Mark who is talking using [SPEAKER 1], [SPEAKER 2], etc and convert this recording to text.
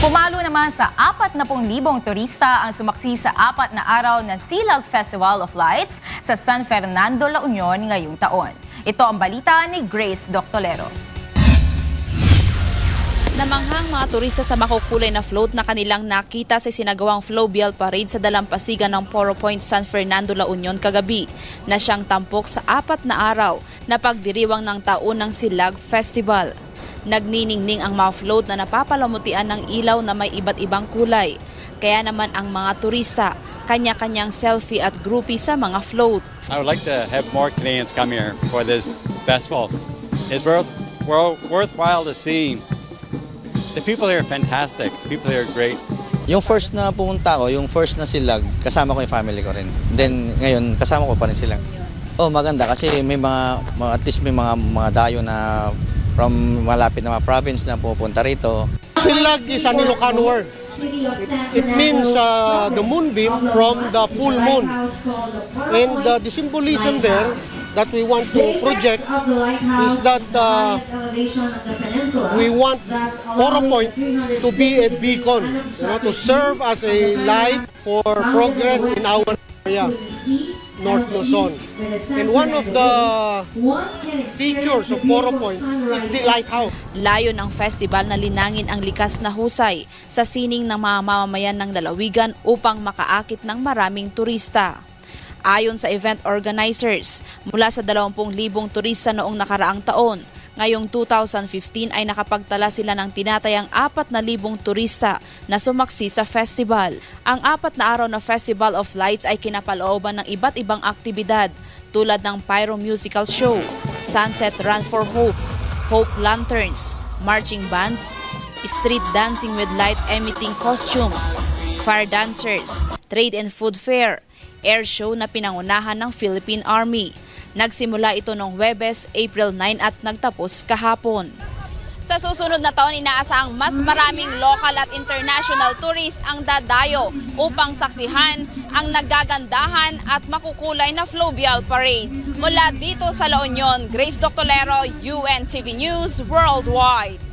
[SPEAKER 1] Pumalo naman sa 40,000 turista ang sumaksi sa apat na araw ng Silag Festival of Lights sa San Fernando, La Union ngayong taon. Ito ang balita ni Grace Doctolero.
[SPEAKER 2] Namanghang mga turista sa makukulay na float na kanilang nakita sa sinagawang Flowbial Parade sa dalampasigan ng Poro Point, San Fernando, La Union kagabi na siyang tampok sa apat na araw na pagdiriwang ng taon ng Silag Festival. Nagniningning ang mga float na napapalamutian ng ilaw na may iba't ibang kulay. Kaya naman ang mga turista, kanya-kanyang selfie at groupie sa mga float.
[SPEAKER 3] I would like to have more Canadians come here for this festival. It's worth, worth, worthwhile to see. The people here are fantastic. People here are great.
[SPEAKER 4] Yung first na pumunta ko, yung first na silag, kasama ko yung family ko rin. Then ngayon, kasama ko pa rin sila. Oh, maganda kasi may mga, mga- at least may mga mga dayo na from malapit na mga province na pupunta rito.
[SPEAKER 5] Silag is an Ilocano word. It means uh, the moonbeam from the full moon. And the symbolism there that we want to project is that uh, we want Poro Point to be a beacon, to serve as a light for progress in our area, North Luzon. And one of the features of Poro Point is the lighthouse.
[SPEAKER 2] Layo ng festival na linangin ang likas na husay sa sining ng mga mamamayan ng lalawigan upang makaakit ng maraming turista. Ayon sa event organizers, mula sa 20,000 turista noong nakaraang taon, ngayong 2015 ay nakapagtala sila ng tinatayang 4,000 turista na sumaksi sa festival. Ang apat na araw na Festival of Lights ay kinapalooban ng iba't ibang aktibidad tulad ng pyro musical show, Sunset Run for Hope, Hope Lanterns, marching bands, street dancing with light-emitting costumes, fire dancers, trade and food fair, air show na pinangunahan ng Philippine Army. Nagsimula ito noong Webes, April 9 at nagtapos kahapon. Sa susunod na taon, inaasahang mas maraming local at international tourists ang dadayo upang saksihan ang nagagandahan at makukulay na Fluvial Parade. Mula dito sa La Union, Grace Doctolero, UNTV News Worldwide.